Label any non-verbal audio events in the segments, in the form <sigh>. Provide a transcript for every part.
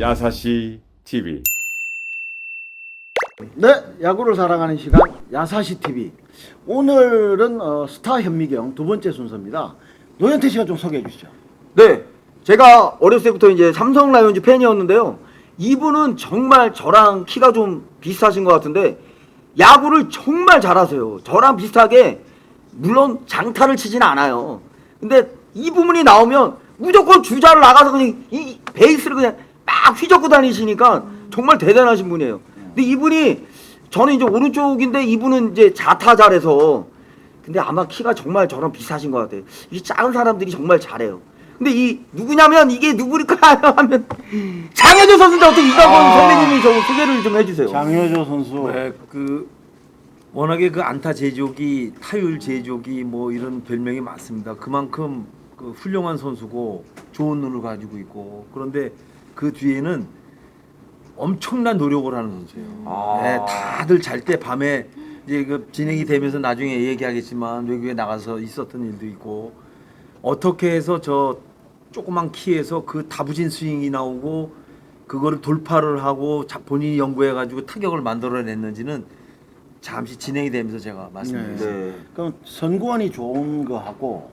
야사시 TV 네, 야구를 사랑하는 시간 야사시 TV. 오늘은 어, 스타 현미경 두 번째 순서입니다. 노현태 씨가 좀 소개해 주시죠. 네, 제가 어렸을 때부터 이제 삼성 라이온즈 팬이었는데요. 이분은 정말 저랑 키가 좀 비슷하신 것 같은데 야구를 정말 잘하세요. 저랑 비슷하게 물론 장타를 치진 않아요. 근데 이 부분이 나오면 무조건 주자를 나가서 그냥 이 베이스를 그냥 막 휘젓고 다니시니까 정말 대단하신 분이에요. 근데 이분이 저는 이제 오른쪽인데 이분은 이제 자타자래서 근데 아마 키가 정말 저랑 비슷하신 것 같아요. 이 작은 사람들이 정말 잘해요. 근데 이 누구냐면 이게 누구일까 <laughs> 하면 장현주 선수인데 어떻게 이강원 아. 선배님이 좀 소개를 좀 해주세요. 장효조 선수. 네, 그 워낙에 그 안타 제조기, 타율 제조기 뭐 이런 별명이 많습니다. 그만큼 그 훌륭한 선수고 좋은 눈을 가지고 있고 그런데 그 뒤에는 엄청난 노력을 하는 선수예요. 아. 네, 다들 잘 때 밤에 이제 그 진행이 되면서 나중에 얘기하겠지만 외국에 나가서 있었던 일도 있고 어떻게 해서 저 조그만 키에서 그 다부진 스윙이 나오고 그거를 돌파를 하고 자- 본인이 연구해 가지고 타격을 만들어냈는지는 잠시 진행이 되면서 제가 말씀드리겠습니다. 네. 그럼 선구안이 좋은 거 하고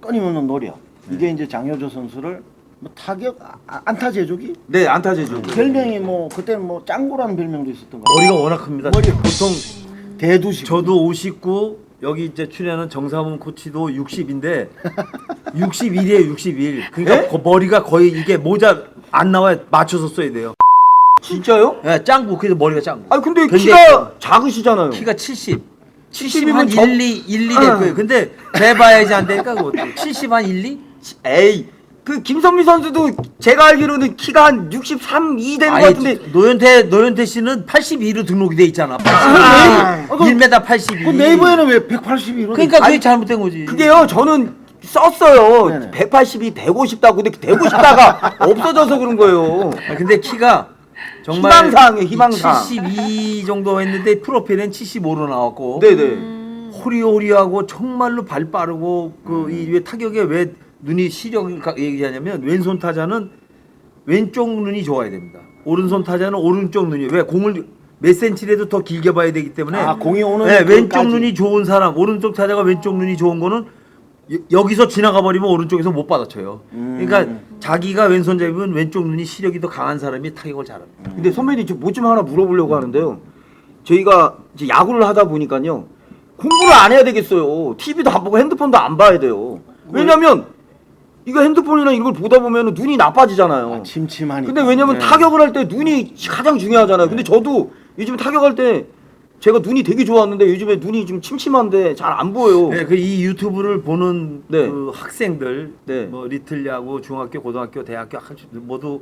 끊임없는 노력. 이게 이제 장효조 선수를 뭐 타격 아, 아, 안타 제조기 네, 안타 제조. 별명이 뭐 그때는 뭐 짱구라는 별명도 있었던 거. 머리가 워낙 큽니다. 머리 보통 대두식. 저도 59 여기 이제 출연하는 정사문 코치도 60인데 61이에요 61. 그러니까 에? 그 머리가 거의 이게 모자 안 나와야 맞춰서 써야 돼요. 진짜요? 예, 짱구 그래서 머리가 짱구. 아니 근데 굉장히 키가 작으시잖아요. 키가 70. 70 70이면 한 정- 1, 2, 1, 2될 거예요. 근데 돼봐야지 안 되니까 그것도 70 한 1, 2? 에이, 그 김선미 선수도 제가 알기로는 키가 한 63, 2 되는 것 아니, 같은데 노현태 노현태 씨는 82로 등록이 돼 있잖아. 82. 아, 그- 1m 82. 그 네이버에는 왜 182로? 그러니까 그게 잘못된 거지. 그게요 저는 썼어요. 네네. 182, 150다고 근데 150다가 <laughs> 없어져서 그런 거예요. 아, 근데 키가 정말 희망사항이에요, 희망사항. 72 정도 했는데 프로필엔 75로 나왔고 네네. 호리호리하고 정말로 발 빠르고 그 이 왜 타격에 왜 눈이 시력을 가- 얘기하냐면 왼손 타자는 왼쪽 눈이 좋아야 됩니다. 오른손 타자는 오른쪽 눈이 왜 공을 몇 센치라도 더 길게 봐야 되기 때문에 아, 공이 오는 네, 왼쪽. 눈이 좋은 사람 오른쪽 타자가 왼쪽 눈이 좋은 거는 여- 여기서 지나가 버리면 오른쪽에서 못 받아쳐요. 음. 그러니까 자기가 왼손잡이면 왼쪽 눈이 시력이 더 강한 사람이 타격을 잘합니다. 근데 선배님 저 뭐좀 하나 물어보려고 하는데요. 저희가 이제 야구를 하다 보니까요. 공부를 안 해야 되겠어요. TV도 안 보고 핸드폰도 안 봐야 돼요. 왜냐면 이거 핸드폰이나 이걸 보다 보면 눈이 나빠지잖아요. 아, 침침하니까. 근데 왜냐면 네. 타격을 할 때 눈이 가장 중요하잖아요. 근데 저도 요즘 타격할 때 제가 눈이 되게 좋았는데 요즘에 눈이 좀 침침한데 잘 안 보여요. 네, 그 이 유튜브를 보는 네. 그 학생들, 네. 뭐 리틀 야구, 중학교, 고등학교, 대학교 학- 모두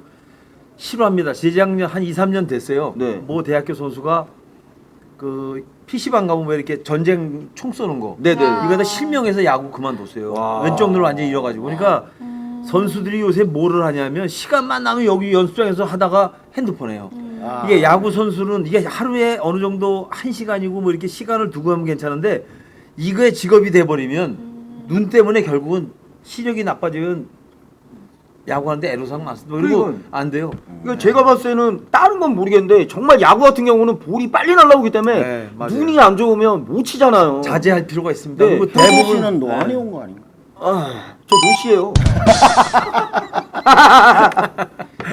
싫어합니다. 재작년 한 2, 3년 됐어요. 네. 뭐 대학교 선수가 그 PC방 가면 왜 이렇게 전쟁 총 쏘는 거. 네네. 이거 다 실명해서 야구 그만뒀어요. 와. 왼쪽 눈을 완전히 잃어가지고. 그러니까 선수들이 요새 뭐를 하냐면 시간만 나면 여기 연습장에서 하다가 핸드폰 해요. 아. 이게 야구 선수는 이게 하루에 어느 정도 한 시간이고 뭐 이렇게 시간을 두고 하면 괜찮은데 이거에 직업이 돼버리면 눈 때문에 결국은 시력이 나빠지면 야구하는데 애로사항 많습니다. 그리고 그리고- 안 돼요. 이거 제가 봤을 때는 다른 건 모르겠는데 정말 야구 같은 경우는 볼이 빨리 날라오기 때문에 네, 맞아요. 눈이 안 좋으면 못 치잖아요. 자제할 필요가 있습니다. 네. 그리고 대부분 대부분 씨는 노안이 네. 온거 아닌가? 아, 저 노시예요. <laughs>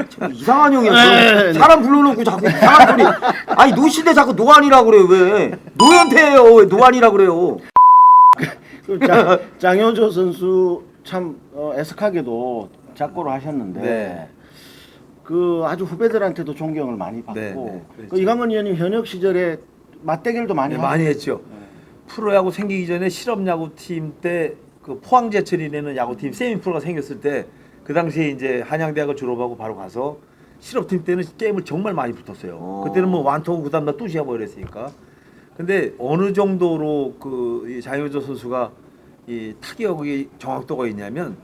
참 이상한 형이에요. 네, 저 사람 불러놓고 자꾸 이상한 소리. 아니 노시인데 자꾸 노안이라 그래요. 왜? 노현태예요. 왜 노안이라 그래요? 그 장, 장효조 선수 참 어, 애석하게도 작고를 하셨는데 네. 그 아주 후배들한테도 존경을 많이 받고 네, 네, 그렇죠. 그 이강원 의원님 현역 시절에 맞대결도 많이 네, 많이 했죠. 프로야구 생기기 전에 실업야구팀 때 그 포항제철이라는 야구팀 세미프로가 생겼을 때 그 당시에 이제 한양대학을 졸업하고 바로 가서 실업팀 때는 게임을 정말 많이 붙었어요. 어. 그때는 뭐 완투하고 그다음 날 뚜시하고 이랬으니까. 근데 어느 정도로 그이 장효조 선수가 이 타격의 정확도가 있냐면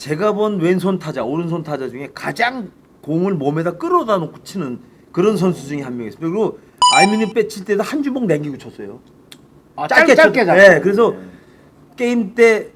제가 본 왼손 타자, 오른손 타자 중에 가장 공을 몸에다 끌어다 놓고 치는 그런 선수 중에 한 명이었습니다. 그리고 알미늄 빼칠 때도 한 주먹 남기고 쳤어요. 아, 짧게 짧게 쳤- 잡고 네, 그래서 게임 때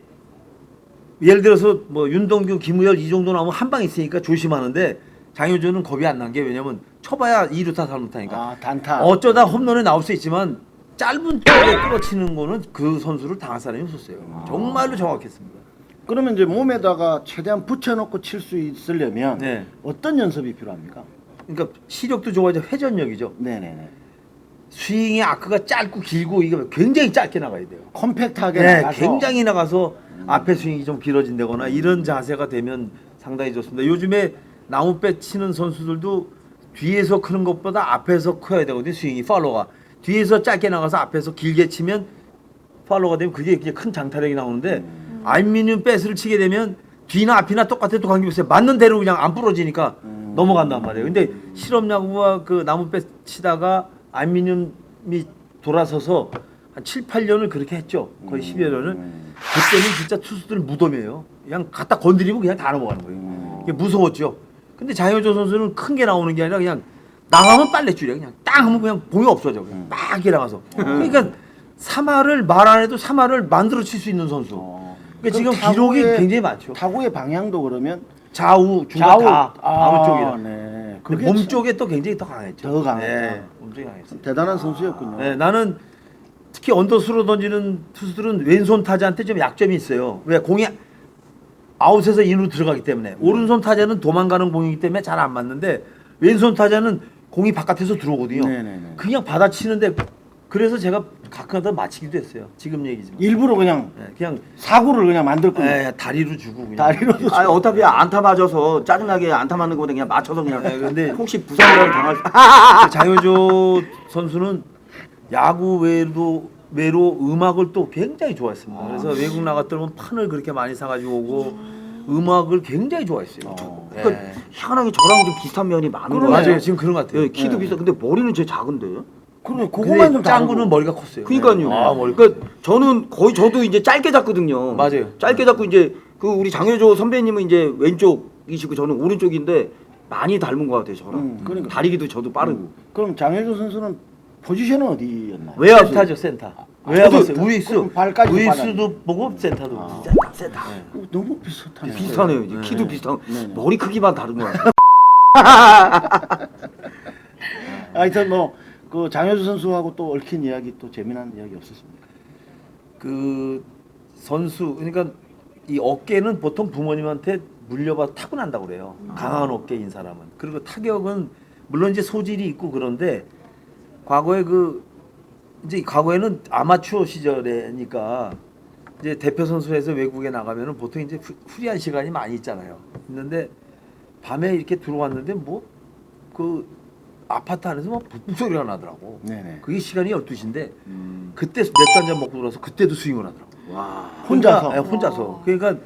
예를 들어서 뭐 윤동규, 김우열 이 정도 나오면 한 방 있으니까 조심하는데 장효조는 겁이 안 난 게 왜냐면 쳐봐야 2루타 3루타니까 아 단타. 어쩌다 홈런에 나올 수 있지만 짧은 쪽에 끌어치는 거는 그 선수를 당할 사람이 없었어요. 정말로 정확했습니다. 그러면 이제 몸에다가 최대한 붙여놓고 칠 수 있으려면 네. 어떤 연습이 필요합니까? 그러니까 시력도 좋아져 회전력이죠. 네네네. 스윙의 아크가 짧고 길고 이게 굉장히 짧게 나가야 돼요. 컴팩트하게 네, 나가서 굉장히 나가서 앞에 스윙이 좀 길어진다거나 이런 자세가 되면 상당히 좋습니다. 요즘에 나무배 치는 선수들도 뒤에서 크는 것보다 앞에서 커야 되거든요. 스윙이 팔로가 뒤에서 짧게 나가서 앞에서 길게 치면 팔로가 되면 그게 이제 큰 장타력이 나오는데 알미늄 배스를 치게 되면 뒤나 앞이나 똑같아도 관계없어요. 맞는 대로 그냥 안 부러지니까 넘어간단 말이에요. 근데 실업 야구와 그 나무 배 치다가 알미늄이 돌아서서 한 7, 8년을 그렇게 했죠. 거의 10여 년을. 그때는 진짜 투수들 무덤이에요. 그냥 갖다 건드리면 그냥 다 넘어가는 거예요. 이게 무서웠죠. 근데 장효조 선수는 큰 게 나오는 게 아니라 그냥 나가면 빨래줄이야. 그냥 땅 하면 그냥 공이 없어져. 그냥 막 이렇게 나가서. 그러니까 삼할을 말 안 해도 삼할을 만들어 칠 수 있는 선수. 어. 그러니까 지금 기록이 타구의- 굉장히 많죠. 타구의 방향도 그러면 좌우, 중간 좌우 다 아무 쪽이라. 네. 근데 그게 몸 참 쪽에 또 굉장히 더 강했죠. 더 강했다. 네, 몸 쪽이 강했어요. 대단한 선수였군요. 네, 나는 특히 언더스로 던지는 투수들은 왼손 타자한테 좀 약점이 있어요. 왜 공이 아웃에서 인으로 들어가기 때문에 오른손 타자는 도망가는 공이기 때문에 잘 안 맞는데 왼손 타자는 공이 바깥에서 들어오거든요. 네네네. 그냥 받아치는데 그래서 제가 가끔가다 맞히기도 했어요. 지금 얘기지만 일부러 그냥 네, 그냥 사고를 그냥 만들군요. 에, 다리로 주고 그냥. 다리로도 아니 어차피 안타 맞아서 짜증나게 안타 맞는 거보다 그냥 맞춰서 그냥 네, 근데 <laughs> 혹시 부상이라도 당할 수 <laughs> 그 장효조 선수는 야구 외로 외로 음악을 또 굉장히 좋아했습니다. 그래서 외국 나갔더니 판을 그렇게 많이 사가지고 오고 음악을 굉장히 좋아했어요. 어. 예. 그러니까 희한하게 저랑 좀 비슷한 면이 많은. 거예요. 맞아요. 지금 그런 것 같아요. 예, 키도 네. 비슷. 근데 머리는 제 작은데. 그래 그거만 좀 짱구는. 머리가 컸어요. 그러니까요. 아, 머리. 그러니까 저는 거의 저도 이제 짧게 잡거든요. 맞아요. 짧게 잡고 이제 그 우리 장효조 선배님은 이제 왼쪽이시고 저는 오른쪽인데 많이 닮은 것 같아요. 저랑. 음, 그러니까. 다리기도 저도 빠르고. 그럼 장혜조 선수는 포지션은 어디였나요? 외야수. 센터죠 센터. 그럼 발까지 우익수도 보고 센터도 아. 보고. 센터, 센터. 네. 어, 너무 비슷하네. 비슷하네요. 이제 네. 키도 비슷하고 네, 네. 머리 크기만 다른 것 같아요. <laughs> 하여튼 뭐 그 장효주 선수하고 또 얽힌 이야기 또 재미난 이야기 없었습니까? 그 선수 그러니까 이 어깨는 보통 부모님한테 물려받아 타고난다고 그래요. 강한 어깨인 사람은. 그리고 타격은 물론 이제 소질이 있고 그런데 과거에 그 이제 과거에는 아마추어 시절에니까 이제 대표 선수에서 외국에 나가면은 보통 이제 후- 후리한 시간이 많이 있잖아요. 있는데 밤에 이렇게 들어왔는데 뭐 그 아파트 안에서 막 북북 소리가 나더라고. 네네. 그게 시간이 12시인데 음. 그때 맥주 한잔 먹고 들어서 그때도 스윙을 하더라고. 와. 혼자서? 혼자, 네, 혼자서. 그러니까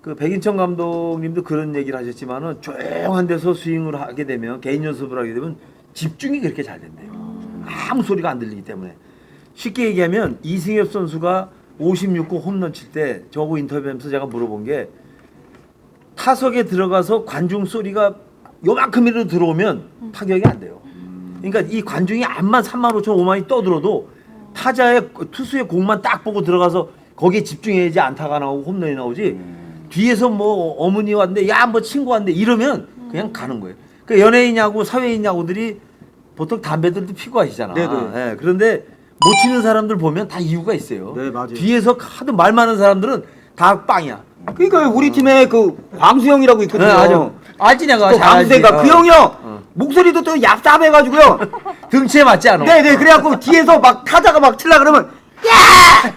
그 백인천 감독님도 그런 얘기를 하셨지만은 조용한 데서 스윙을 하게 되면 개인 연습을 하게 되면 집중이 그렇게 잘 된대요. 아무 소리가 안 들리기 때문에. 쉽게 얘기하면 이승엽 선수가 56호 홈런 칠 때 저하고 인터뷰하면서 제가 물어본 게 타석에 들어가서 관중 소리가 요만큼이라도 들어오면 타격이 안 돼요. 그러니까 이 관중이 암만 3만 5천 5만이 떠들어도 타자의 투수의 공만 딱 보고 들어가서 거기에 집중해야지 안타가 나오고 홈런이 나오지 뒤에서 뭐 어머니 왔는데 야 뭐 친구 왔는데 이러면 그냥 가는 거예요. 그 연예인야구 사회인야구들이 보통 담배들도 피고 하시잖아. 네네. 예, 그런데 못 치는 사람들 보면 다 이유가 있어요. 네, 맞아요. 뒤에서 하도 말 많은 사람들은 다 빵이야. 그러니까 우리 팀에 그 광수 형이라고 있거든요. 네, 알지 내가 그 잘 알지. 광수가 그 어. 형이요. 목소리도 또 얍삽해가지고요. <laughs> 등치에 맞지 않아. 네네 그래갖고 뒤에서 막 타자가 막 칠라 그러면 야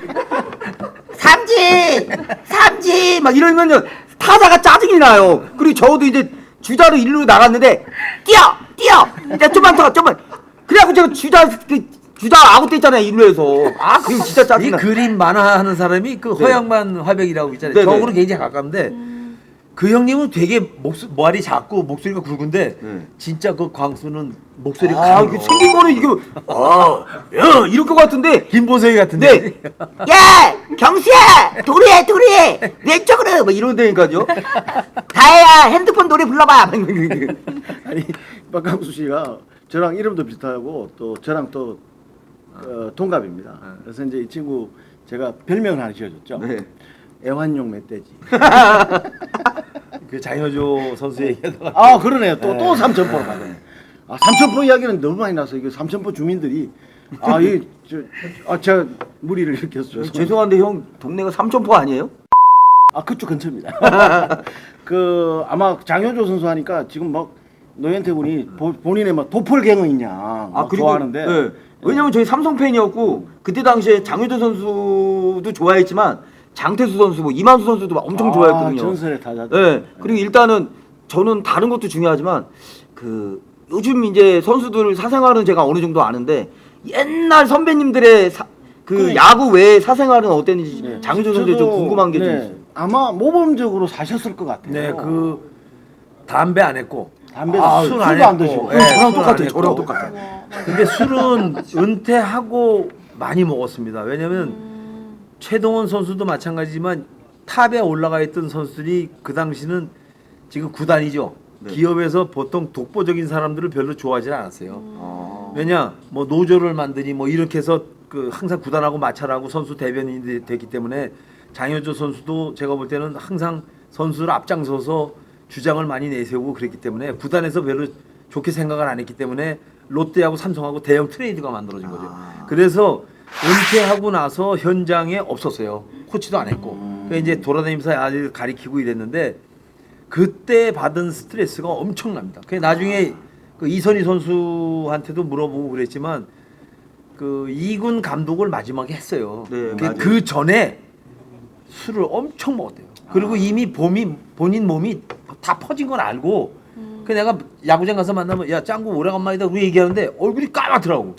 삼진 삼진 막 이러면요 타자가 짜증이 나요. 그리고 저도 이제 주자로 일루 나갔는데 뛰어 뛰어 야 좀만 더 좀만 그래갖고 제가 주자 그 주자 아웃 됐잖아요 일루에서 아 그리고 진짜 이 짜증나. 그림 만화하는 사람이 그 네. 허양만 화백이라고 있잖아요. 네 네. 저하고는 굉장히 가까운데 그 형님은 되게 목소, 말이 작고 목소리가 굵은데 네. 진짜 그 광수는 목소리가 아, 큰 이게 거. 생긴 거는 이게 아, 야, 이럴 것 같은데 김보석이 같은데. 네. <laughs> 야, 경수야, 도리해, 도리해, 왼쪽으로 막 이런다니까요. 다혜야, 핸드폰 노래 불러봐. <laughs> 아니 박강수 씨가 저랑 이름도 비슷하고 또 저랑 또 어, 동갑입니다. 그래서 이제 이 친구 제가 별명을 하나 지어줬죠. 네. 애완용 멧돼지. <laughs> 그 장효조 선수 얘기하다가 아 그러네요. 또또 네. 삼천포로 가네. 아 삼천포 이야기는 너무 많이 나서 이거 삼천포 주민들이 아이저아 제가 무리를 일으켰어요. 죄송한데 형 동네가 삼천포 아니에요? 아 그쪽 근처입니다. <laughs> 그 아마 장효조 선수 하니까 지금 막 노현태 군이 보- 본인의 막 도플갱어 있냐 아 그리고 좋아하는데 예. 왜냐면 저희 삼성 팬이었고 그때 당시에 장효조 선수도 좋아했지만 장태수 선수 뭐 이만수 선수도 막 엄청 아, 좋아했거든요. 전설의 타자. 예. 그리고 일단은 저는 다른 것도 중요하지만 그 요즘 이제 선수들 사생활은 제가 어느 정도 아는데 옛날 선배님들의 사, 그 그- 야구 외의 사생활은 어땠는지 네. 장효조 선수에 좀 궁금한 게좀 네, 있어요. 아마 모범적으로 사셨을 것 같아요. 네, 그 담배 안 했고 담배도 아, 술도 안 했고, 드시고. 예, 저랑 술안 똑같아요. 했고. 저랑 똑같아요. 근데 술은 은퇴하고 많이 먹었습니다. 왜냐면 최동원 선수도 마찬가지지만 탑에 올라가 있던 선수들이 그 당시는 지금 구단이죠. 네. 기업에서 보통 독보적인 사람들을 별로 좋아하지 않았어요. 어. 왜냐 뭐 노조를 만드니 뭐 이렇게 해서 그 항상 구단하고 마찰하고 선수 대변인이 되- 됐기 때문에 장효조 선수도 제가 볼 때는 항상 선수를 앞장서서 주장을 많이 내세우고 그랬기 때문에 구단에서 별로 좋게 생각을 안 했기 때문에 롯데하고 삼성하고 대형 트레이드가 만들어진 거죠. 그래서 은퇴하고 나서 현장에 없었어요. 코치도 안 했고. 그러니까 이제 돌아다니면서 아들 가리키고 이랬는데 그때 받은 스트레스가 엄청납니다. 그 나중에 그 이선희 선수한테도 물어보고 그랬지만 그 이군 감독을 마지막에 했어요. 네, 그, 맞아요. 그 전에 술을 엄청 먹었대요. 그리고 이미 몸이 본인 몸이 다 퍼진 건 알고 그 내가 야구장 가서 만나면 야 짱구 오래간만이다 우리 얘기하는데 얼굴이 까맣더라고.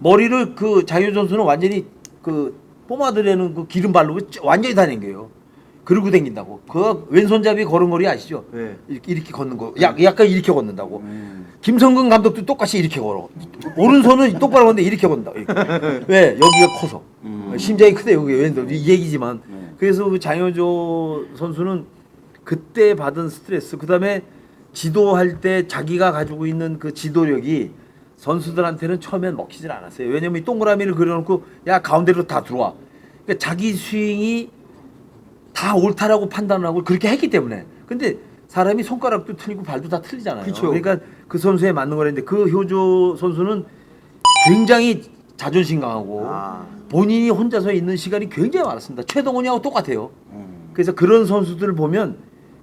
아, 머리를 그 장효 선수는 완전히 그 뽀마들에는 그 기름 바르고 완전히 다 남겨요. 그러고 댕긴다고. 그 왼손잡이 걸음걸이 아시죠? 네. 이렇게, 이렇게 걷는 거. 약, 약간 이렇게 걷는다고. 음. 김성근 감독도 똑같이 이렇게 걸어. 오른손은 똑바로 걷는데 이렇게 걷는다. 이렇게. 왜? <laughs> 여기가 커서. 음. 심장이 크대 여기 왼손. 이 얘기지만. 네. 그래서 그 장효조 선수는 그때 받은 스트레스, 그 다음에 지도할 때 자기가 가지고 있는 그 지도력이 선수들한테는 처음엔 먹히질 않았어요. 왜냐면 이 동그라미를 그려놓고 야 가운데로 다 들어와. 그러니까 자기 스윙이 다 옳다라고 판단하고 그렇게 했기 때문에. 근데 사람이 손가락도 틀리고 발도 다 틀리잖아요. 그쵸. 러니까 그 선수에 맞는 거랬는데 그 효조 선수는 굉장히 자존심 강하고 아. 본인이 혼자서 있는 시간이 굉장히 많았습니다. 최동원이하고 똑같아요. 음. 그래서 그런 선수들을 보면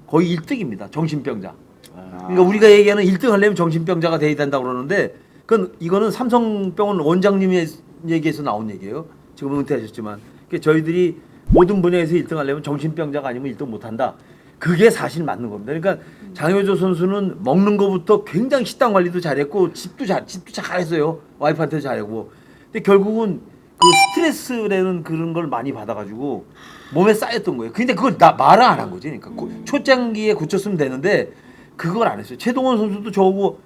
거의 1등입니다. 정신병자. 아. 그러니까 우리가 얘기하는 1등 하려면 정신병자가 돼야 된다고 그러는데 그건 이거는 삼성병원 원장님의 얘기에서 나온 얘기예요. 지금 은퇴하셨지만 그러니까 저희들이 모든 분야에서 1등 하려면 정신병자가 아니면 1등 못 한다. 그게 사실 맞는 겁니다. 그러니까 장효조 선수는 먹는 것부터 굉장히 식단 관리도 잘했고 집도 잘 집도 잘했어요. 와이프한테 잘하고. 근데 결국은 그 스트레스라는 그런 걸 많이 받아가지고 몸에 쌓였던 거예요. 근데 그걸 나 말을 안 한 거지. 그러니까 고- 초창기에 고쳤으면 되는데 그걸 안 했어요. 최동원 선수도 저하고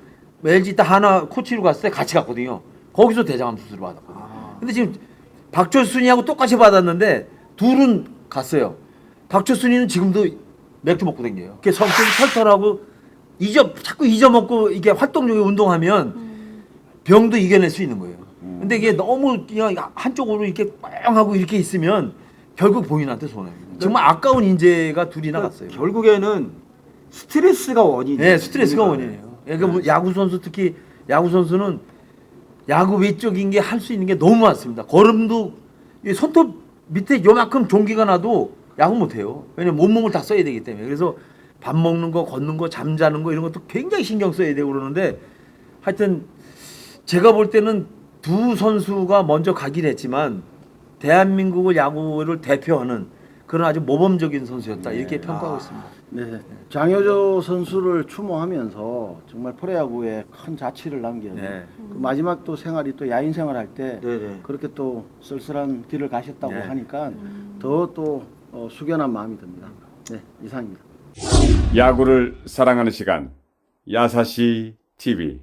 LG 때 하나 코치로 갔을 때 같이 갔거든요. 거기서 대장암 수술을 받았거든요. 근데 지금 박철순이하고 똑같이 받았는데 둘은 갔어요. 박철순이는 지금도 맥주 먹고 다녀요. 그 성격이 털털하고 잊어 자꾸 잊어먹고 이게 활동적인 운동하면 병도 이겨낼 수 있는 거예요. 근데 이게 너무 그냥 한쪽으로 이렇게 꽝 하고 이렇게 있으면 결국 본인한테 손해입니다. 정말 아까운 인재가 둘이 나갔어요. 결국에는 스트레스가 원인이. 네, 스트레스가 원인이에요. 그러니까 뭐 야구 선수 특히 야구 선수는 야구 외적인 게 할 수 있는 게 너무 많습니다. 걸음도 이 손톱 밑에 요만큼 종기가 나도 야구 못 해요. 왜냐면 몸몸을 다 써야 되기 때문에. 그래서 밥 먹는 거, 걷는 거, 잠자는 거 이런 것도 굉장히 신경 써야 되고 그러는데 하여튼 제가 볼 때는 두 선수가 먼저 가긴 했지만 대한민국을 야구를 대표하는 그런 아주 모범적인 선수였다 이렇게 평가하고 있습니다. 네, 장효조 선수를 추모하면서 정말 프로야구에 큰 자취를 남긴 네. 그 마지막 또 생활이 또 야인 생활할 때 네네. 그렇게 또 쓸쓸한 길을 가셨다고 네. 하니까 더또 어, 숙연한 마음이 듭니다. 네, 이상입니다. 야구를 사랑하는 시간 야사시 TV